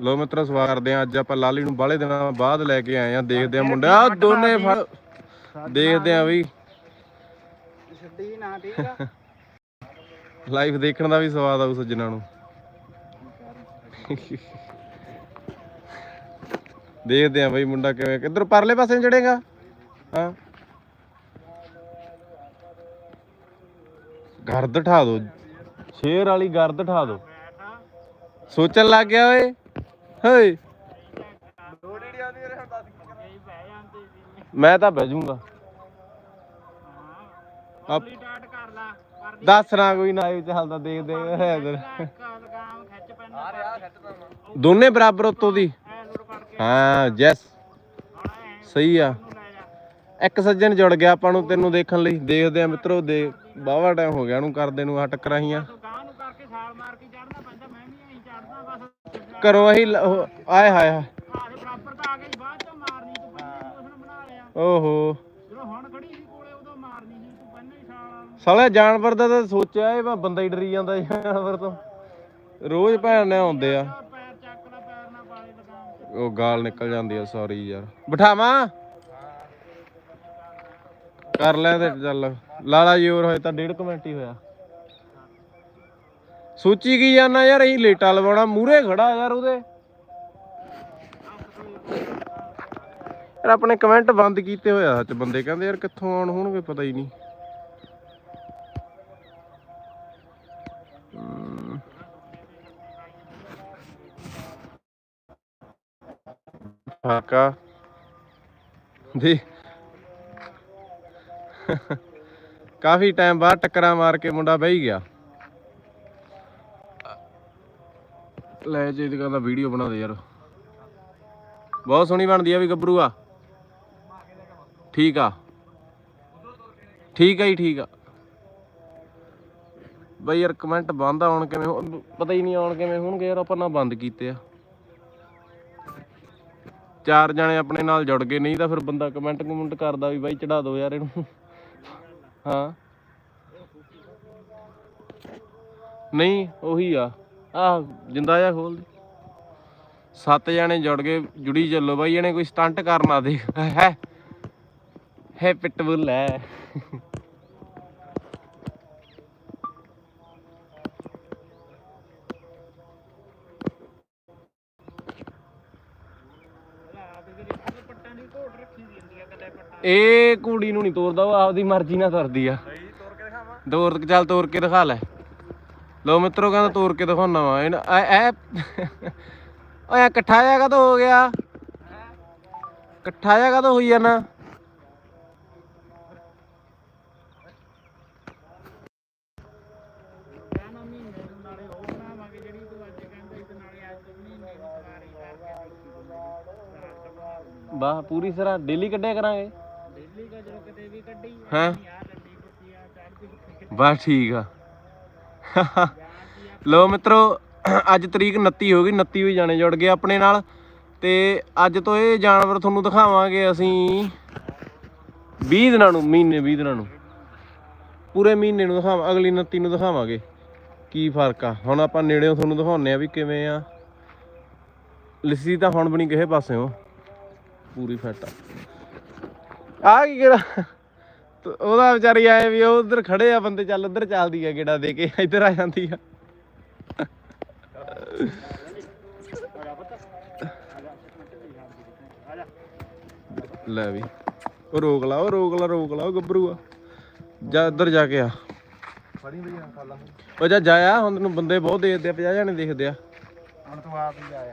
ਲੋ ਮਿੱਤਰੋ ਸਵਾਗਤ ਕਰਦੇ ਆ ਅੱਜ ਆਪਾਂ ਲਾਲੀ ਨੂੰ ਬਾਹਲੇ ਦਿਨਾਂ ਬਾਅਦ ਲੈ ਕੇ ਆਏ ਆ ਦੇਖਦੇ ਆ ਮੁੰਡੇ ਆ ਦੋਨੇ ਫੜ- ਦੇਖਦੇ ਆ ਵੀ। ਛੱਡੀ ਨਾ ਠੀਕ ਆ। ਲਾਈਵ ਦੇਖਣ ਦਾ ਵੀ ਸਵਾਦ ਆਊ ਸੱਜਣਾ ਨੂੰ। ਦੇਖਦੇ ਆ ਬਈ ਮੁੰਡਾ ਕਿਵੇਂ ਕਿੱਧਰ ਪਰਲੇ ਪਾਸੇ ਨੂੰ ਚੜੇਗਾ? ਹਾਂ। ਗਰਦ ਠਾ ਦੋ ਸ਼ੇਰ ਵਾਲੀ ਗਰਦ ਠਾ ਦੋ। ਸੋਚਣ ਲੱਗ ਗਿਆ ਓਏ। ਹਏ। ਮੈਂ ਤਾਂ ਬਹਿ ਜਾਊਂਗਾ। ਹਾਂ ਸਟਾਰਟ ਕਰ ਲਾ ਕਰ ਦੱਸ ਨਾ ਕੋਈ ਨਾ, ਇਹ ਚੱਲਦਾ ਦੇਖਦੇ ਆ ਇੱਧਰ ਲਗਾਮ ਖਿੱਚ ਪੈਣਾ ਆ ਰਿਹਾ ਖਿੱਚਦਾ ਦੋਨੇ ਬਰਾਬਰ ਉੱਤੋਂ ਦੀ। ਐ ਲੋੜ ਫੜ ਕੇ ਹਾਂ ਯੈਸ ਹੁਣ ਐ ਸਹੀ ਆ। ਨੂੰ ਲੈ ਜਾ ਇੱਕ ਸੱਜਣ ਜੁੜ ਗਿਆ ਆਪਾਂ ਨੂੰ ਤੈਨੂੰ ਦੇਖਣ ਲਈ। ਦੇਖਦੇ ਆ ਮਿੱਤਰੋ ਦੇ ਬਾਵਾ ਟਾਈਮ ਹੋ ਗਿਆ ਉਹਨੂੰ ਕਰਦੇ ਨੂੰ ਆ ਟੱਕਰਾਂ ਹੀਆਂ ਤੂੰ ਗਾਂ ਨੂੰ ਕਰਕੇ ਛਾਲ ਮਾਰ ਕੇ ਚੜਨਾ ਪੈਂਦਾ ਘਰੋਂ ਅਸੀਂ ਲ- ਉਹ- ਆਏ ਹਾਏ ਹਾਏ। ਆਰੇ ਬਰਾਬਰ ਤਾਂ ਆ ਗਈ ਬਾਅਦ ਚੋਂ ਮਾਰਨੀ ਤੂੰ ਪਹਿਲਾਂ ਮੋਸ਼ਨ ਬਣਾ ਲਿਆ। ਓਹੋ। ਜਦੋਂ ਹੁਣ ਖੜੀ ਸੀ ਕੋਲੇ ਉਦੋਂ ਮਾਰਨੀ ਸੀ ਤੂੰ ਪਹਿਲਾਂ ਹੀ ਛਾਲ ਸਾਲਾ ਜਾਨਵਰ ਦਾ ਤਾਂ ਸੋਚਿਆ ਇਹ ਵਾ ਬੰਦਾ ਹੀ ਡਰੀ ਜਾਂਦਾ ਜਾਨਵਰ ਤੋਂ। ਰੋਜ਼ ਭੈਣ ਨੇ ਆਉਂਦੇ ਆ। ਆ ਪੈਰ ਚੱਕ ਲੈ ਪੈਰ ਨਾ ਪਾਲੇ ਲਗਾਮ ਤੇ। ਉਹ ਗਾਲ ਨਿਕਲ ਜਾਂਦੀ ਆ ਸੌਰੀ ਯਾਰ। ਬਿਠਾਵਾਂ? ਕਰ ਲੈ ਤੇ ਚੱਲ। ਲਾਲਾ ਜੀ ਹੋਰ ਹੋਏ ਤਾਂ ਡੇਢ ਕੁ ਮਿੰਟ ਹੀ ਹੋਇਆ। ਸੋਚੀ ਕੀ ਜਾਨਾ ਯਾਰ, ਅਸੀਂ ਲੇਟਾ ਲਵਾਉਣਾ ਮੂਰੇ ਖੜਾ ਯਾਰ ਉਹਦੇ। ਯਾਰ ਆਪਣੇ ਕਮੈਂਟ ਬੰਦ ਕੀਤੇ ਹੋਇਆ ਸੱਚ, ਬੰਦੇ ਕਹਿੰਦੇ ਯਾਰ ਕਿੱਥੋਂ ਆਉਣ ਹੋਣਗੇ, ਪਤਾ ਹੀ ਨਹੀਂ। ਫਾਕਾ। ਦੀ। ਕਾਫੀ ਟਾਈਮ ਬਾਅਦ ਟੱਕਰਾਂ ਮਾਰ ਕੇ ਮੁੰਡਾ ਬਹਿ ਗਿਆ। ਲੈ ਜੇ ਇਹਦੀ ਕਹਿੰਦਾ ਵੀਡੀਓ ਬਣਾ ਦੇ ਯਾਰ। ਬਹੁਤ ਸੋਹਣੀ ਬਣਦੀ ਆ ਵੀ ਗੱਭਰੂ ਆ। ਠੀਕ ਆ। ਠੀਕ ਆ ਜੀ, ਠੀਕ ਆ। ਬਈ ਯਾਰ ਕਮੈਂਟ ਬੰਦ ਆਉਣ ਕਿਵੇਂ ਪਤਾ ਹੀ ਨਹੀਂ ਆਉਣ ਕਿਵੇਂ ਹੋਣਗੇ ਯਾਰ, ਆਪਾਂ ਨਾ ਬੰਦ ਕੀਤੇ ਆ। ਚਾਰ ਜਣੇ ਆਪਣੇ ਨਾਲ ਜੁੜ ਗਏ, ਨਹੀਂ ਤਾਂ ਫਿਰ ਬੰਦਾ ਕਮੈਂਟ ਕਮੈਂਟ ਕਰਦਾ ਵੀ ਬਾਈ ਚੜਾ ਦਿਓ ਯਾਰ ਇਹਨੂੰ। ਹਾਂ। ਨਹੀਂ, ਉਹੀ ਆ। ਆਹ ਜਿੰਦਾ ਜਿਹਾ ਖੋਲ ਦੇ। ਸੱਤ ਜਣੇ ਜੁੜ ਗਏ ਜੁੜੀ ਚੱਲੋ ਬਾਈ ਇਹਨੇ ਕੋਈ ਸਟੰਟ ਕਰਨਾ ਦੇ ਹੈ? ਹੈ ਪਿਟਬੁਲ ਹੈ ਆ ਇਹ ਕੁੜੀ ਨੂੰ ਨਹੀਂ ਤੋਰਦਾ ਉਹ ਆਪਦੀ ਮਰਜ਼ੀ ਨਾਲ ਕਰਦੀ ਆ। ਸਹੀ ਤੋੜ ਕੇ ਦਿਖਾਵਾਂ। ਤੋਰ ਚੱਲ ਤੋਰ ਕੇ ਦਿਖਾ ਲੈ। ਲੋ ਮਿੱਤਰੋ ਕਹਿੰਦਾ ਤੋਰ ਕੇ ਦਿਖਾਉਣਾ ਵਾ। ਇਹ ਐ ਓਏ ਇਕੱਠਾ ਜਿਹਾ ਕਦੋਂ ਹੋ ਗਿਆ? ਇਕੱਠਾ ਜਿਹਾ ਕਦੋਂ ਹੋਈ ਜਾਣਾ? ਵਾਹ ਪੂਰੀ ਸਰਾ ਡੇਲੀ ਕੱਢਿਆ ਕਰਾਂਗੇ? ਦਿੱਲੀ ਕਾ ਜਦੋਂ ਕਿਤੇ ਵੀ ਕੱਢੀ ਹੈਂ? ਬਸ ਠੀਕ ਆ। ਲੋ ਮਿੱਤਰੋ, ਅੱਜ ਤਰੀਕ 29 ਹੋ ਗਈ 29 ਵੀ ਜਾਣੇ ਜੁੜ ਗਏ ਆਪਣੇ ਨਾਲ। ਤੇ ਅੱਜ ਤੋਂ ਇਹ ਜਾਨਵਰ ਤੁਹਾਨੂੰ ਦਿਖਾਵਾਂਗੇ ਅਸੀਂ 20 ਦਿਨਾਂ ਨੂੰ, ਮਹੀਨੇ 20 ਦਿਨਾਂ ਨੂੰ। ਪੂਰੇ ਮਹੀਨੇ ਨੂੰ ਦਿਖਾਵਾਂ, ਅਗਲੀ 29 ਨੂੰ ਦਿਖਾਵਾਂਗੇ ਕੀ ਫ਼ਰਕ ਆ। ਹੁਣ ਆਪਾਂ ਨੇੜਿਓਂ ਤੁਹਾਨੂੰ ਦਿਖਾਉਂਦੇ ਆ ਵੀ ਕਿਵੇਂ ਆ। ਲਿੱਸੀ ਤਾਂ ਹੁਣ ਵੀ ਨਹੀਂ ਕਿਸੇ ਪਾਸਿਓਂ। ਪੂਰੀ ਫਿੱਟ ਆ। ਆ ਕੀ ਕਰਾ? ਉਹਦਾ ਵਿਚਾਰੀ ਆਏ ਵੀ ਉਹ ਉਧਰ ਖੜੇ ਆ ਬੰਦੇ ਚੱਲ ਉਧਰ ਚੱਲਦੀ ਆ ਗੇੜਾ ਦੇ ਕੇ ਇੱਧਰ ਆ ਜਾਂਦੀ ਆ। ਲੈ ਵੀ ਉਹ ਰੋਕ ਲਾ ਉਹ ਰੋਕ ਲਾ ਰੋਕ ਲਾ ਉਹ ਗੱਭਰੂ ਆ ਜਾ ਉੱਧਰ ਜਾ ਕੇ ਆ। ਫੜੀ ਵੀ ਖਾਲਾ ਉਹ ਜਾ ਜਾਇਆ ਹੁਣ ਤੈਨੂੰ ਬੰਦੇ ਬਹੁਤ ਦੇਖਦੇ ਆ 50 ਜਣੇ ਦੇਖਦੇ ਆ। ਹੁਣ ਤੂੰ ਆਪ ਹੀ ਆਇਆ